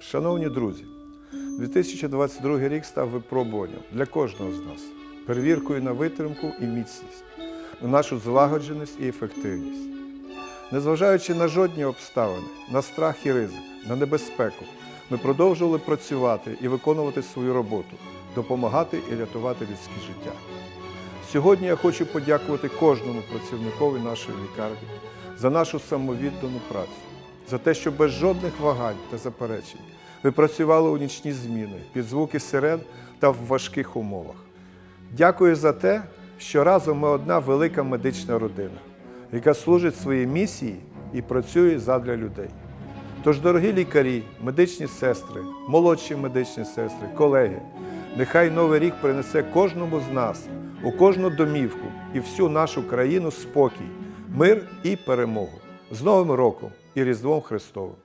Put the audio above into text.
Шановні друзі, 2022 рік став випробуванням для кожного з нас, перевіркою на витримку і міцність, на нашу злагодженість і ефективність. Незважаючи на жодні обставини, на страх і ризик, на небезпеку, ми продовжували працювати і виконувати свою роботу, допомагати і рятувати людське життя. Сьогодні я хочу подякувати кожному працівникові нашої лікарні за нашу самовіддану працю, за те, що без жодних вагань та заперечень ви працювали у нічні зміни під звуки сирен та в важких умовах. Дякую за те, що разом ми одна велика медична родина, яка служить своїй місії і працює задля людей. Тож, дорогі лікарі, медичні сестри, молодші медичні сестри, колеги, нехай новий рік принесе кожному з нас, у кожну домівку і всю нашу країну спокій, мир і перемогу. З Новим роком і Різдвом Христовим!